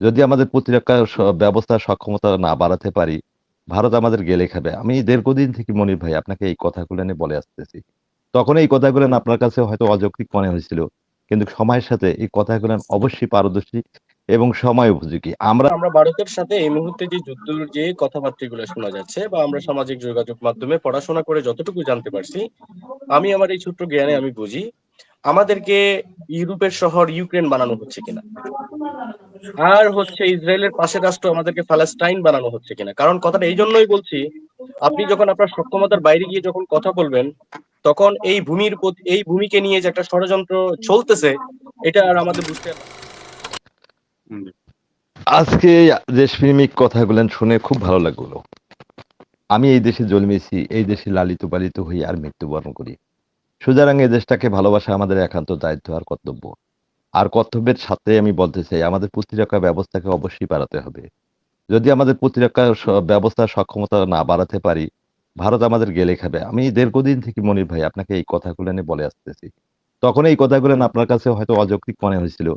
যদি আমাদের প্রতিরক্ষা ব্যবস্থার সক্ষমতা না বাড়াতে পারি, ভারত আমাদের গেলে খাবে। আমি দীর্ঘদিন থেকে মনির ভাই, আপনাকে এই কথাগুলো নিয়ে বলে আসতেছি। তখন এই কথাগুলো আপনার কাছে হয়তো অযৌক্তিক মনে হয়েছিল, কিন্তু সময়ের সাথে এই কথাগুলো অবশ্যই পারদর্শী এবং সময় উপযোগী। আমরা আমরা ভারতের সাথে এই মুহূর্তে যে যুদ্ধের যে কথাবার্তাগুলো শোনা যাচ্ছে বা আমরা সামাজিক যোগাযোগ মাধ্যমে পড়াশোনা করে যতটুকু জানতে পারছি, আমি আমার এই ছোট্ট জ্ঞানে আমি বুঝি, আমাদেরকে ইউরোপের শহর ইউক্রেন বানানো হচ্ছে কিনা? আর হচ্ছে ইসরায়েলের পাশে রাষ্ট্র আমাদেরকে প্যালেস্টাইন বানানো হচ্ছে কিনা? কারণ কথাটা এই জন্যই বলছি, আপনি যখন আপনার সক্ষমতার বাইরে গিয়ে যখন কথা বলবেন, তখন এই ভূমির এই ভূমিকে নিয়ে যে একটা ষড়যন্ত্র চলতেছে, এটা আর আমাদের বুঝতে আজকে দেশপ্রেমিক কথাগুলো শুনে খুব ভালো লাগল। আমি এই দেশে জন্মেছি, এই দেশে লালিত পালিত হই আর মৃত্যুবরণ করি। সুতরাং এই দেশটাকে ভালোবাসা আমাদের একান্ত দায়িত্ব আর কর্তব্য। আর কর্তব্যের সাথে আমি বলতে চাই, আমাদের প্রতিরক্ষা ব্যবস্থাকে অবশ্যই বাড়াতে হবে। যদি আমাদের প্রতিরক্ষা ব্যবস্থার সক্ষমতা না বাড়াতে পারি, ভারত আমাদের গেলে খাবে। আমি দীর্ঘদিন থেকে মনির ভাই, আপনাকে এই কথাগুলো নিয়ে বলে আসতেছি। তখন এই কথাগুলো আপনার কাছে হয়তো অযৌক্তিক মনে হয়েছিল,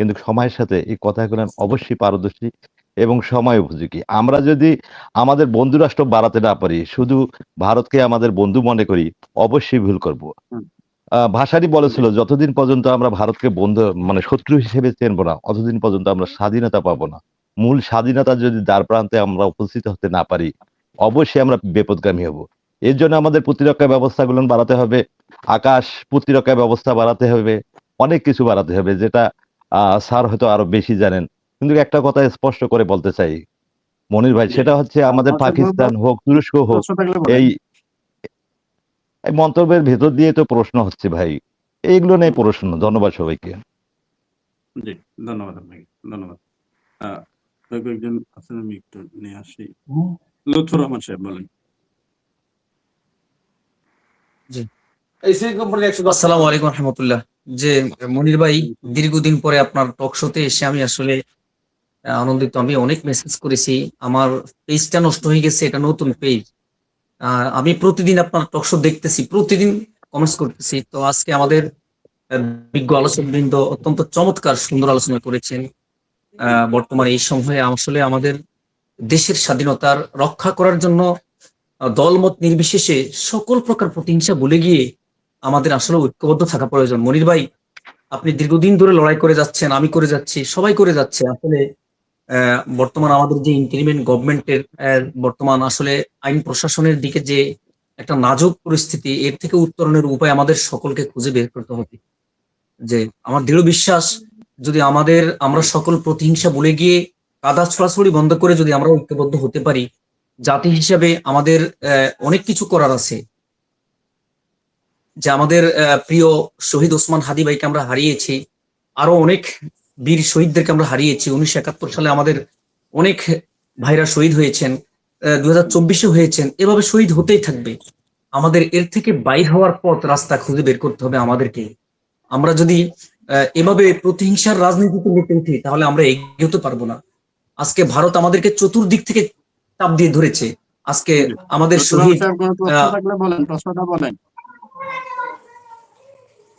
কিন্তু সময়ের সাথে এই কথাগুলো অবশ্যই পারদর্শী এবং সময় উপযোগী। আমরা যদি আমাদের বন্ধু রাষ্ট্র বাড়াতে না পারি, শুধু ভারতকে আমাদের বন্ধু মনে করি, অবশ্যই ভুল করব। ভাষারই বলেছিল যতদিন পর্যন্ত আমরা ভারতকে বন্ধু মানে শত্রু হিসেবে চেনবো না অতদিন পর্যন্ত আমরা স্বাধীনতা পাবো না। মূল স্বাধীনতা যদি দ্বার প্রান্তে আমরা উপস্থিত হতে না পারি অবশ্যই আমরা বিপদগামী হব। এর জন্য আমাদের প্রতিরক্ষা ব্যবস্থাগুলো বাড়াতে হবে আকাশ প্রতিরক্ষা ব্যবস্থা বাড়াতে হবে অনেক কিছু বাড়াতে হবে যেটা আহ স্যার হয়তো আরও বেশি জানেন। কিন্তু একটা কথা স্পষ্ট করে বলতে চাই মনির ভাই সেটা হচ্ছে আমাদের আচ্ছা, পাকিস্তান হোক তুরস্ক হোক। এই এই মন্তব্যের ভেতর দিয়ে তো প্রশ্ন হচ্ছে ভাই। এইগুলো নেই প্রশ্ন। ধন্যবাদ সবাইকে। জি ধন্যবাদ আপনাকে। ধন্যবাদ। কয়েকজন আছেন আমি একটু নিয়ে আসি। লুৎফর রহমান সাহেব বলেন। আসসালামু আলাইকুম রহমতুল্লাহ। যে মনির ভাই দীর্ঘদিন পরে আপনার টক শোতে এসে আমি আসলে আহ, আনন্দিত। আমি অনেক মেসেজ করেছি। আমার পেজটা নষ্ট হয়ে গেছে এটা নতুন পেজ আমি প্রতিদিন আপনার টক শো দেখতেছি, প্রতিদিন কমেন্টস করতেছি। তো আজকে আমাদের বিজ্ঞ আলোচক বৃন্দ অত্যন্ত চমৎকার সুন্দর আলোচনা করেছেন। বর্তমানে এই সময়ে আসলে আমাদের দেশের স্বাধীনতার রক্ষা করার জন্য দলমত নির্বিশেষে সকল প্রকার প্রতিহিংসা ভুলে গিয়ে আমাদের আসলে ঐক্যবদ্ধ থাকা প্রয়োজন। মনির ভাই, আপনি দীর্ঘদিন ধরে লড়াই করে যাচ্ছেন, আমি করে যাচ্ছি, সবাই করে যাচ্ছে। আসলে বর্তমান আমাদের যে ইন্টারিমেন্ট গভর্নমেন্টের বর্তমান আসলে আইন প্রশাসনের দিকে যে একটা নাজুক পরিস্থিতি, এর থেকে উত্তরণের উপায় আমাদের সকলকে খুঁজে বের করতে হবে। যে আমার দৃঢ় বিশ্বাস, যদি আমাদের, আমরা সকল প্রতিহিংসা ভুলে গিয়ে কাদা ছড়াছড়ি বন্ধ করে যদি আমরা ঐক্যবদ্ধ হতে পারি, জাতি হিসাবে আমাদের অনেক কিছু করার আছে। যে আমাদের প্রিয় শহীদ ওসমান হাদি ভাইকে আমরা হারিয়েছি, আরও অনেক বীর শহীদদেরকে আমরা হারিয়েছি। উনিশশো একাত্তর সালে আমাদের অনেক ভাইরা শহীদ হয়েছেন দু হাজার চব্বিশে হয়েছেন। এভাবে শহীদ হতেই থাকবে। আমাদের এর থেকে বাইর হওয়ার পথ রাস্তা খুঁজে বের করতে হবে আমাদেরকে। আমরা যদি এভাবে প্রতিহিংসার রাজনীতিতে মেতে উঠি তাহলে আমরা এগিয়ে হতে পারব না। আজকে ভারত আমাদেরকে চতুর্দিক থেকে চাপ দিয়ে ধরেছে। আজকে আমাদের শহীদ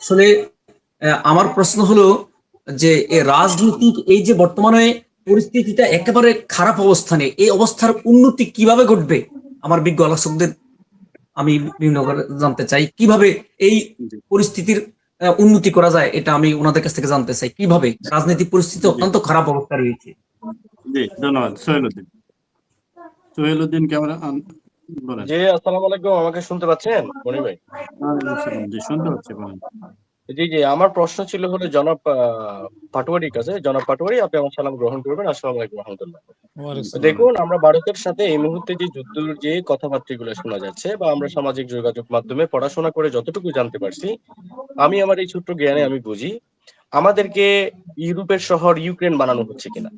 আসলে আমার প্রশ্ন হলো যে রাজনৈতিক এই যে বর্তমানে পরিস্থিতিটা একেবারে খারাপ অবস্থানে এই অবস্থার উন্নতি কীভাবে ঘটবে? আমার বিজ্ঞ আলোচকদের আমি বিভিন্ন জানতে চাই কীভাবে এই পরিস্থিতির আহ, উন্নতি করা যায় এটা আমি ওনাদের কাছ থেকে জানতে চাই। কীভাবে রাজনৈতিক পরিস্থিতি অত্যন্ত খারাপ অবস্থা রয়েছে। জি ধন্যবাদ। সোহেল উদ্দিন। ক্যামেরা বলেন। জি আসসালামু আলাইকুম আমাকে শুনতে পাচ্ছেন মনির ভাই? জি শুনতে পাচ্ছি বলেন। জি জি আমার প্রশ্ন ছিল হলো জনাব পাটোয়ারির কাছে। জনাব পাটোয়ারি আপনি আমার সালাম গ্রহণ করবেন। আসসালামু আলাইকুম রহমতুল্লাহ। দেখুন আমরা ভারতের সাথে এই মুহূর্তে যে যুদ্ধের যে কথাবার্তাগুলো শোনা যাচ্ছে বা আমরা সামাজিক যোগাযোগ মাধ্যমে পড়াশোনা করে যতটুকু জানতে পারছি আমি আমার এই ছোট্ট জ্ঞানে আমি বুঝি আমাদেরকে ইউরোপের শহর ইউক্রেন বানানো হচ্ছে কিনা?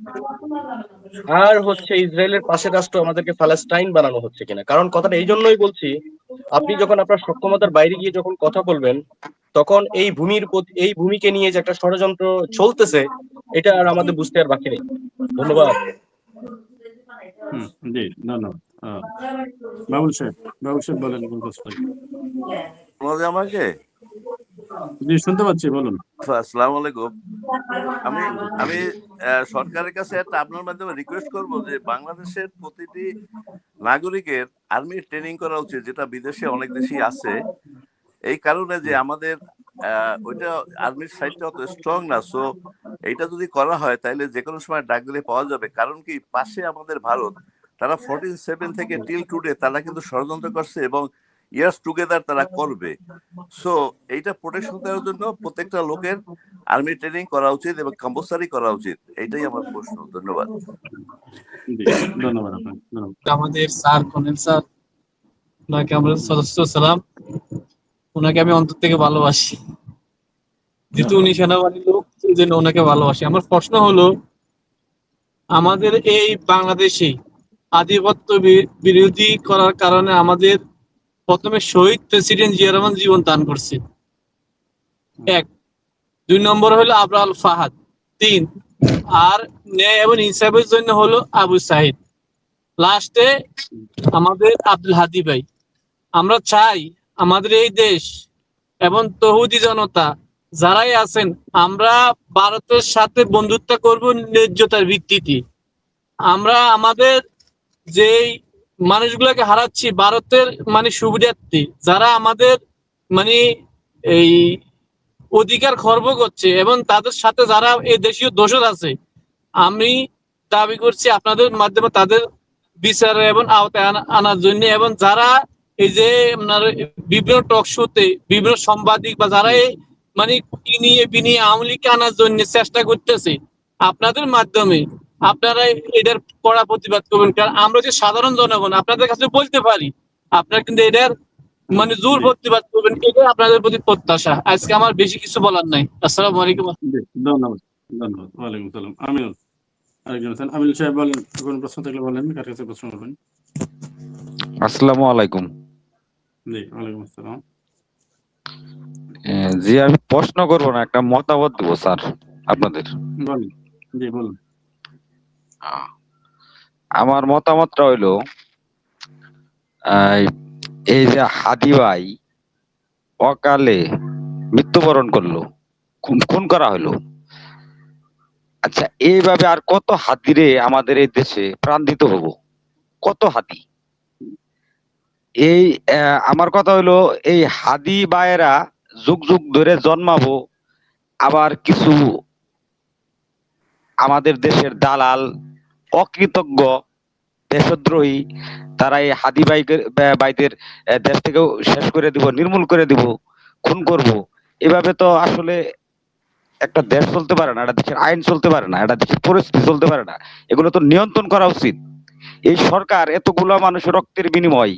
আর হচ্ছে ইসরায়েলের পাশের রাষ্ট্র আমাদেরকে প্যালেস্টাইন বানানো হচ্ছে কিনা? কারণ কথাটা এই জন্যই বলছি আপনি যখন আপনার সক্ষমতার বাইরে গিয়ে যখন কথা বলবেন তখন এই ভূমির প্রতি- এই ভূমিকে নিয়ে যে একটা ষড়যন্ত্র চলতেছে এটা আর আমাদের বুঝতে আর বাকি নেই। ধন্যবাদ। জি ধন্যবাদ। বাবুল সাহেব বাবুল সাহেব বলেন কোন প্রশ্ন আমাদের আমাকে? জি শুনতে পাচ্ছি বলুন। আসসালামু আলাইকুম। আমি আমি আহ, সরকারের কাছে একটা আপনার মাধ্যমে রিকোয়েস্ট করব যে বাংলাদেশের প্রতিটি নাগরিকের আর্মি ট্রেনিং করা উচিত যেটা বিদেশে অনেক দেশই আছে। এই কারণে যে আমাদের আহ, ওইটা আর্মির সাইডটা অত স্ট্রং না সো এইটা যদি করা হয় তাহলে যে কোনো সময় ডাক দিলে পাওয়া যাবে। কারণ কি পাশে আমাদের ভারত তারা ফোরটিন সেভেন থেকে টিল টুডে তারা কিন্তু ষড়যন্ত্র করছে এবং ইয়ার্স টুগেদার তারা করবে। সো এইটা প্রোটেকশন দেওয়ার জন্য প্রত্যেকটা লোকের আর্মি ট্রেনিং করা উচিত এবং কম্পালসারি করা উচিত। এটাই আমার প্রশ্ন। ধন্যবাদ। ধন্যবাদ। আমাদের স্যার কর্নেল স্যার ওনাকে আমরা সদস্য সালাম। ওনাকে আমি অন্তর থেকে ভালোবাসি। যেহেতু উনি সেনাবাহিনীর লোক, সেই জন্য ওনাকে ভালোবাসি। আমার প্রশ্ন হলো, আমাদের এই বাংলাদেশে আধিপত্য বিরোধী করার কারণে আমাদের প্রথমে শহীদ প্রেসিডেন্ট জিয়া রহমান জীবন দান করছে। এক। দুই নম্বর হলো আবরাল ফাহাদ। তিন। আর ন্যায় এবং ইনসাফের জন্য হলো আবু সাহিদ লাস্টে আমাদের আব্দুল হাদি ভাই। আমরা চাই আমাদের এই দেশ এবং তহুদি জনতা যারাই আছেন, আমরা ভারতের সাথে বন্ধুত্ব করব ন্যায্যতার ভিত্তিতে। আমরা আমাদের যেই মানুষগুলোকে হারাচ্ছি, ভারতের মানে সুবিধার্থী, যারা আমাদের মানে এই অধিকার খর্ব করছে এবং তাদের সাথে যারা এই দেশীয় দোষর আছে, আমি দাবি করছি আপনাদের মাধ্যমে তাদের বিচার এবং আওতায় আনা- আনার জন্য এবং যারা এই যে আপনার বিভিন্ন টক শোতে বিভিন্ন সাংবাদিক বা যারা এই মানে কিনিয়ে বিনিয়ে আওয়ামী লীগকে আনার জন্য চেষ্টা করতেছে আপনাদের মাধ্যমে আপনারা এটার কড়া প্রতিবাদ করবেন? কারণ আমরা যে সাধারণ জনগণ আপনাদের কাছে বলতে পারি আপনারা কিন্তু এটার মানে জোর প্রতিবাদ করবেন এটাই আপনাদের প্রতি প্রত্যাশা? আজকে আমার বেশি কিছু বলার নাই। আসসালামু আলাইকুম। ধন্যবাদ ধন্যবাদ। ওয়ালাইকুম সালাম আমিনুল আরেকজন আছেন। আমিল সাহেব বলেন কোনো প্রশ্ন থাকলে বলেন কার কাছে প্রশ্ন করবেন? আসসালামু আলাইকুম। জি ওয়ালাইকুম আসসালাম। জি আমি প্রশ্ন করব না একটা মতামত দেব স্যার আপনাদের। বলেন জি বলুন। আমার মতামতটা হইল এই যে হাদি ভাই অকালে মৃত্যুবরণ করল খুন খুন করা হলো আচ্ছা এইভাবে আর কত হাতিরে আমাদের এই দেশে প্রাণ দিতে হব? কত হাতি এই আমার কথা হলো এই হাদি বায়েরা যুগ যুগ ধরে জন্মাবো, আবার কিছু আমাদের দেশের দালাল, অকৃতজ্ঞ, দেশদ্রোহী, তারা এই হাদি বাইদের দেশ থেকেও শেষ করে দিব, নির্মূল করে দিব, খুন করব। এভাবে তো আসলে একটা দেশ চলতে পারে না, একটা দেশের আইন চলতে পারে না, একটা দেশের পরিস্থিতি চলতে পারে না। এগুলো তো নিয়ন্ত্রণ করা উচিত। এই সরকার এতগুলো মানুষের রক্তের বিনিময়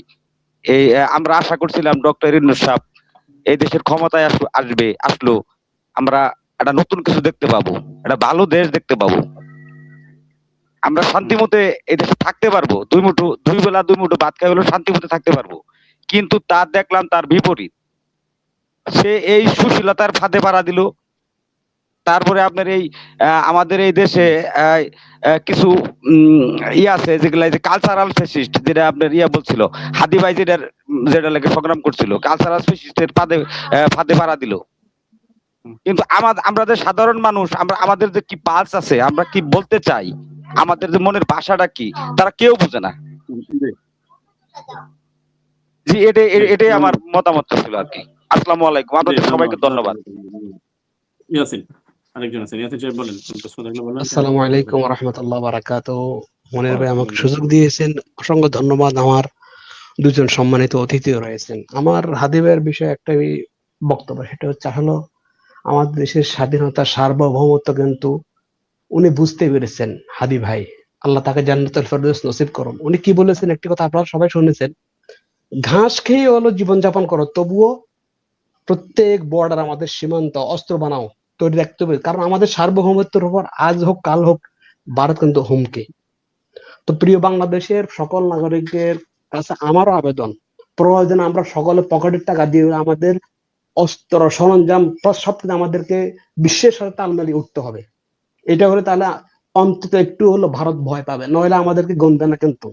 এই আমরা আশা করছিলাম ডক্টর ইনুস সাহেব এই দেশের ক্ষমতায় আস- আসবে, আসলো। আমরা একটা নতুন কিছু দেখতে পাবো, একটা ভালো দেশ দেখতে পাবো। আমরা শান্তি মতে এই দেশে থাকতে পারব। দুই মুঠো, দুই বেলা দুই মুঠো ভাত খাই হলেও শান্তি মতে থাকতে পারব। কিন্তু তার দেখলাম তার বিপরীত। সে এই সুশীলতার ফাঁদে পাড়া দিল তারপরে আপনার এই আমাদের এই দেশে কিছু ইয়ে আছে যেগুলা যে কালচারাল ফেসিস্ট যেটা আপনার ইয়া বলছিল হাদি ভাই যেটার যেটা লাগে সংগ্রাম করছিল কালচারাল ফেসিস্টের ফাঁদে ফাঁদে পাড়া দিল। কিন্তু আমাদের আমরা যে সাধারণ মানুষ আমরা আমাদের যে কি পালস আছে আমরা কি বলতে চাই আমাদের যে মনের ভাষাটা কি তারা কেউ বুঝে না। জি জি এটাই এটাই আমার মতামত ছিল আর কি। আসসালামু আলাইকুম। আপনাদের সবাইকে ধন্যবাদ। ইয়াসিন। আরেকজন আছেন ইয়াসিন সাহেব বলেন প্রশ্ন থাকলে বলেন। আসসালামু আলাইকুম রহমতুল্লাহ বারাকাত মনির ভাই আমাকে সুযোগ দিয়েছেন। অসংখ্য ধন্যবাদ আমার দুজন সম্মানিত অতিথিও রয়েছেন। আমার হাদিবের বিষয়ে একটাই বক্তব্য সেটা হচ্ছে হলো আমাদের দেশের স্বাধীনতা সার্বভৌমত্ব কিন্তু উনি বুঝতে পেরেছেন হাদি ভাই। আল্লাহ তাকে জান্নাতুল ফেরদৌস নসিব করুন। উনি কি বলেছেন? একটি কথা আপনারা সবাই শুনেছেন। ঘাস খেয়ে হলো জীবনযাপন করো তবুও প্রত্যেক বর্ডার আমাদের সীমান্ত অস্ত্র বানাও। তৈরি রাখতে হবে। কারণ আমাদের সার্বভৌমত্বের উপর আজ হোক, কাল হোক, ভারত কিন্তু হুমকি। তো প্রিয় বাংলাদেশের সকল নাগরিকের কাছে আমারও আবেদন, প্রয়োজনে আমরা সকলে পকেটের টাকা দিয়ে আমাদের অস্ত্র, সরঞ্জাম সবকিছু আমাদেরকে বিশ্বের সাথে তাল মিলিয়ে উঠতে হবে। এটা হলে তাহলে অন্তত একটু হলো ভারত ভয় পাবে, নইলে আমাদেরকে গন্ধে না কিন্তু।